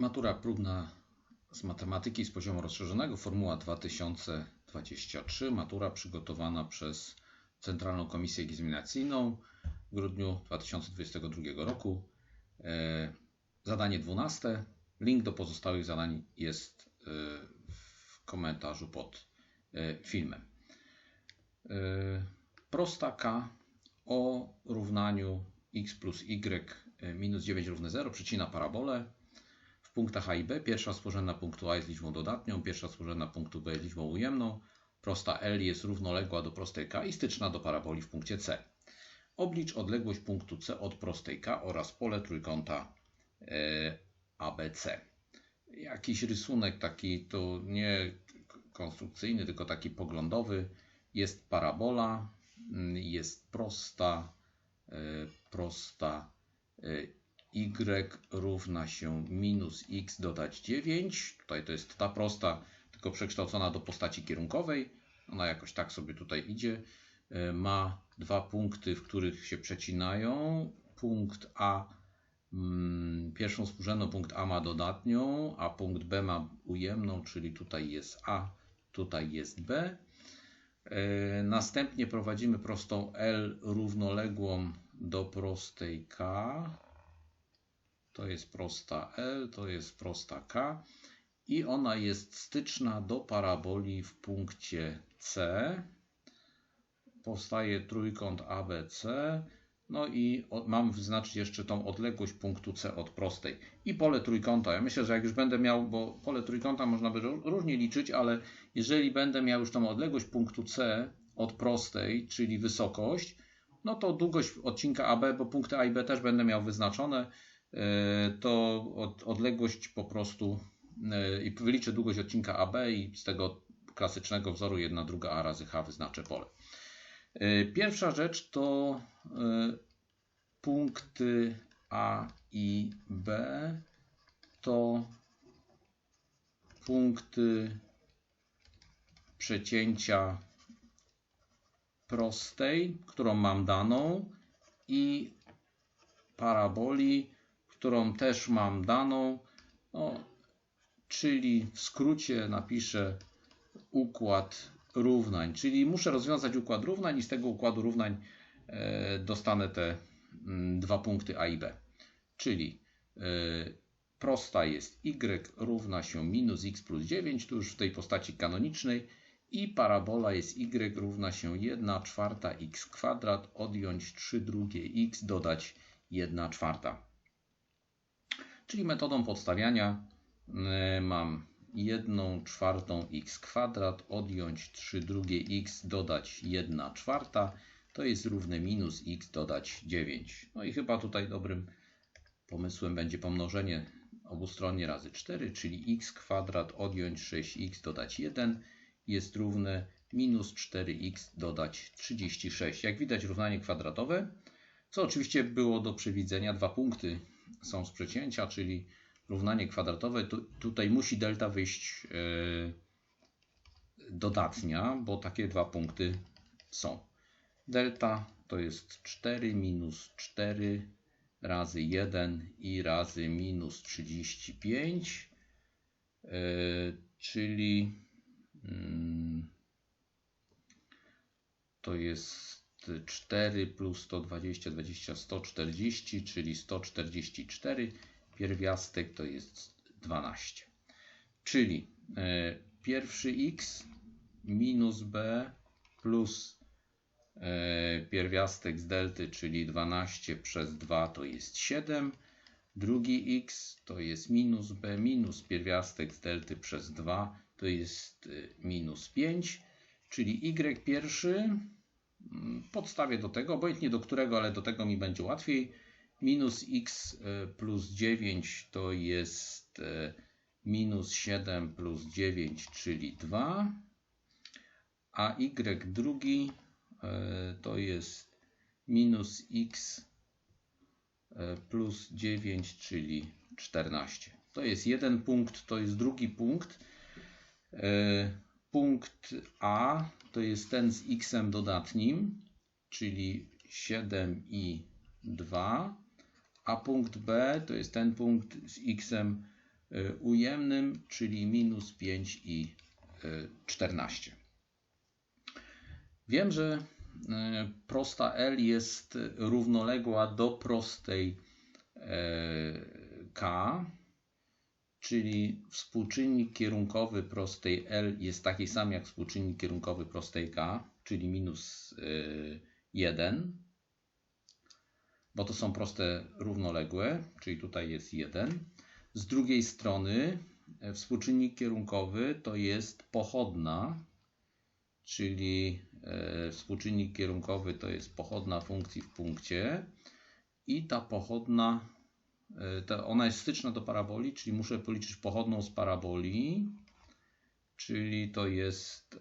Matura próbna z matematyki z poziomu rozszerzonego, formuła 2023. Matura przygotowana przez Centralną Komisję Egzaminacyjną w grudniu 2022 roku. E, zadanie 12. Link do pozostałych zadań jest e, w komentarzu pod e, filmem. Prosta K o równaniu x plus y minus 9 równe 0 przycina parabolę w punktach A i B. Pierwsza współrzędna punktu A jest liczbą dodatnią, pierwsza współrzędna punktu B jest liczbą ujemną. Prosta L jest równoległa do prostej K i styczna do paraboli w punkcie C. Oblicz odległość punktu C od prostej K oraz pole trójkąta e, ABC. Jakiś rysunek taki, to nie konstrukcyjny, tylko taki poglądowy. Jest parabola, mm, jest prosta, e, prosta e, y równa się minus x dodać 9. Tutaj to jest ta prosta, tylko przekształcona do postaci kierunkowej. Ona jakoś tak sobie tutaj idzie. E, ma dwa punkty, w których się przecinają. Punkt A, mm, pierwszą współrzędną punkt A ma dodatnią, a punkt B ma ujemną, czyli tutaj jest A, tutaj jest B. E, następnie prowadzimy prostą L równoległą do prostej K to jest prosta L, to jest prosta K i ona jest styczna do paraboli w punkcie C. Powstaje trójkąt ABC. No i mam wyznaczyć jeszcze tą odległość punktu C od prostej. I pole trójkąta. Ja myślę, że jak już będę miał, bo pole trójkąta można by różnie liczyć, ale jeżeli będę miał już tą odległość punktu C od prostej, czyli wysokość, no to długość odcinka AB, bo punkty A i B też będę miał wyznaczone, to od, odległość po prostu e, i wyliczę długość odcinka AB i z tego klasycznego wzoru 1 druga A razy H wyznaczę pole. E, pierwsza rzecz to punkty A i B to punkty przecięcia prostej, którą mam daną i paraboli którą też mam daną, no, czyli w skrócie napiszę układ równań, czyli muszę rozwiązać układ równań i z tego układu równań e, dostanę te mm, dwa punkty A i B. Czyli e, prosta jest y równa się minus x plus 9, tu już w tej postaci kanonicznej i parabola jest y równa się 1 czwarta x kwadrat, odjąć 3 drugie x, dodać 1 czwarta. Czyli metodą podstawiania e, mam 1 czwartą x kwadrat, odjąć 3 drugie x, dodać 1 czwarta, to jest równe minus x dodać 9. No i chyba tutaj dobrym pomysłem będzie pomnożenie obustronnie razy 4, czyli x kwadrat odjąć 6x dodać 1 jest równe minus 4x dodać 36. Jak widać równanie kwadratowe, co oczywiście było do przewidzenia, dwa punkty są z przecięcia, czyli równanie kwadratowe, tu, tutaj musi delta wyjść yy, dodatnia, bo takie dwa punkty są. Delta to jest 4 minus 4 razy 1 i razy minus 35, yy, czyli yy, to jest 4 plus 120, 20, 140, czyli 144. Pierwiastek to jest 12. Czyli e, pierwszy x minus b plus e, pierwiastek z delty, czyli 12 przez 2 to jest 7. Drugi x to jest minus b minus pierwiastek z delty przez 2 to jest e, minus 5. Czyli y pierwszy podstawię do tego, obojętnie do którego, ale do tego mi będzie łatwiej. Minus x e, plus 9 to jest e, minus 7 plus 9, czyli 2. A y drugi e, to jest minus x plus 9, czyli 14. To jest jeden punkt, to jest drugi punkt. Punkt A to jest ten z x dodatnim, czyli 7 i 2, a punkt B to jest ten punkt z x y, ujemnym, czyli minus 5 i y, 14. Wiem, że y, prosta L jest równoległa do prostej y, K, czyli współczynnik kierunkowy prostej L jest taki sam jak współczynnik kierunkowy prostej K, czyli minus y, 1, bo to są proste równoległe, czyli tutaj jest 1. Z drugiej strony e, współczynnik kierunkowy to jest pochodna, czyli e, współczynnik kierunkowy to jest pochodna funkcji w punkcie i ta pochodna, ta, ona jest styczna do paraboli, czyli muszę policzyć pochodną z paraboli, czyli to jest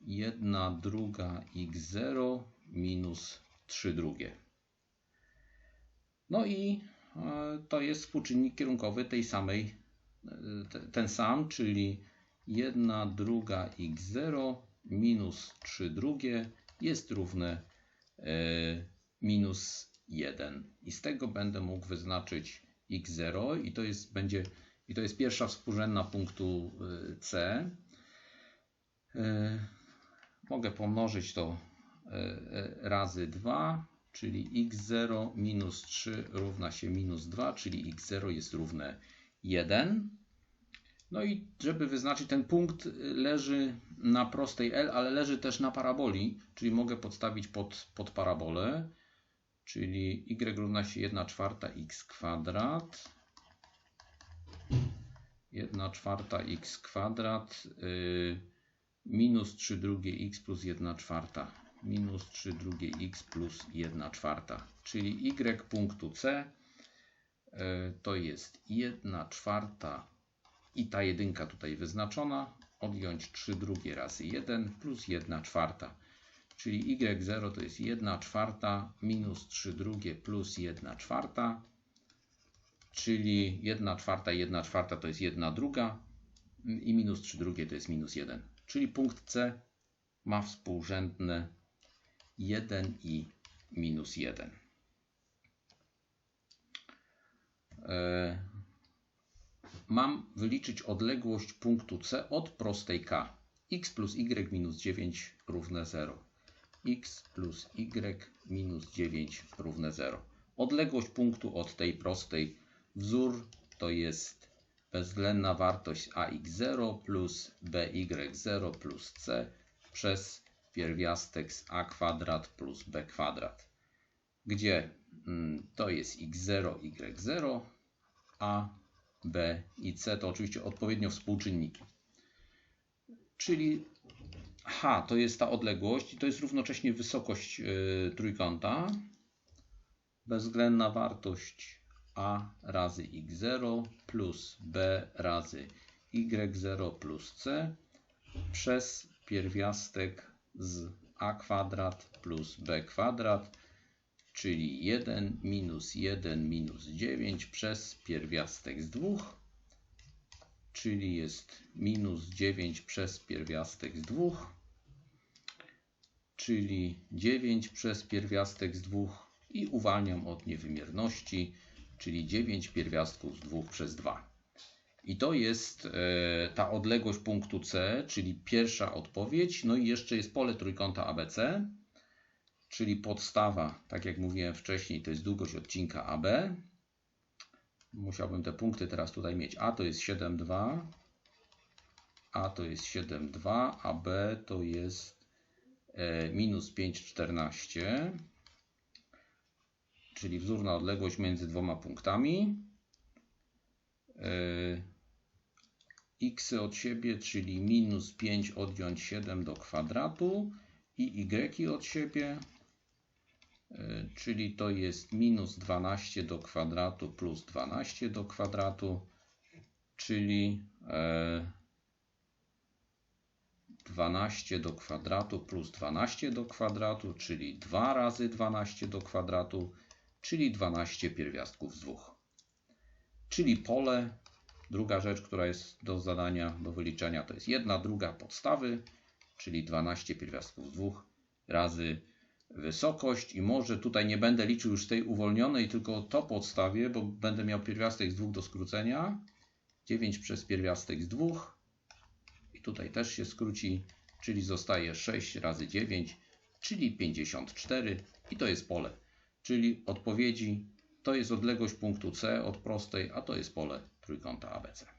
1 druga x0 minus 3 drugie. No i e, to jest współczynnik kierunkowy tej samej, e, ten sam, czyli 1 druga x0 minus 3 drugie jest równe e, minus 1. I z tego będę mógł wyznaczyć x0 i to jest, będzie, i to jest pierwsza współrzędna punktu C. Mogę pomnożyć to razy 2 czyli x0 minus 3 równa się minus 2, czyli x0 jest równe 1. No i żeby wyznaczyć ten punkt leży na prostej L, ale leży też na paraboli, czyli mogę podstawić pod, pod parabolę, czyli y równa się 1 czwarta x kwadrat. 1 czwarta x kwadrat yy, minus 3 drugie x plus 1 czwarta. Minus 3 drugie x plus 1 czwarta, czyli y punktu C e, to jest 1 czwarta i ta jedynka tutaj wyznaczona, odjąć 3 drugie razy 1 plus 1 czwarta, czyli y0 to jest 1 czwarta minus 3 drugie plus 1 czwarta, czyli 1 czwarta i 1 czwarta to jest 1 druga i minus 3 drugie to jest minus 1, czyli punkt C ma współrzędne 1 i minus 1. E, mam wyliczyć odległość punktu C od prostej K. x plus y minus 9 równe 0. x plus y minus 9 równe 0. Odległość punktu od tej prostej wzór to jest bezwzględna wartość ax0 plus by0 plus c przez pierwiastek z a kwadrat plus b kwadrat, gdzie mm, to jest x0, y0, a, b i c to oczywiście odpowiednio współczynniki. Czyli h to jest ta odległość i to jest równocześnie wysokość y, trójkąta. Bezwzględna wartość a razy x0 plus b razy y0 plus c przez pierwiastek z a kwadrat plus b kwadrat, czyli 1 minus 1 minus 9 przez pierwiastek z 2, czyli jest minus 9 przez pierwiastek z 2, czyli 9 przez pierwiastek z 2 i uwalniam od niewymierności, czyli 9 pierwiastków z 2 przez 2. I to jest e, ta odległość punktu C, czyli pierwsza odpowiedź. No i jeszcze jest pole trójkąta ABC, czyli podstawa, tak jak mówiłem wcześniej, to jest długość odcinka AB. Musiałbym te punkty teraz tutaj mieć. A to jest 7,2, A to jest 7,2, a B to jest minus 5,14, czyli wzórna odległość między dwoma punktami. E, x od siebie, czyli minus 5 odjąć 7 do kwadratu i y od siebie, e, czyli to jest minus 12 do kwadratu plus 12 do kwadratu, czyli 12 e, do kwadratu plus 12 do kwadratu, czyli 2 razy 12 do kwadratu, czyli 12 pierwiastków z 2. Czyli pole Druga rzecz, która jest do zadania, do wyliczenia, to jest jedna druga podstawy, czyli 12 pierwiastków z 2 razy wysokość. I może tutaj nie będę liczył już tej uwolnionej, tylko to podstawię, bo będę miał pierwiastek z 2 do skrócenia. 9 przez pierwiastek z 2 i tutaj też się skróci, czyli zostaje 6 razy 9, czyli 54 i to jest pole. Czyli odpowiedzi to jest odległość punktu C od prostej, a to jest pole trójkąta ABC.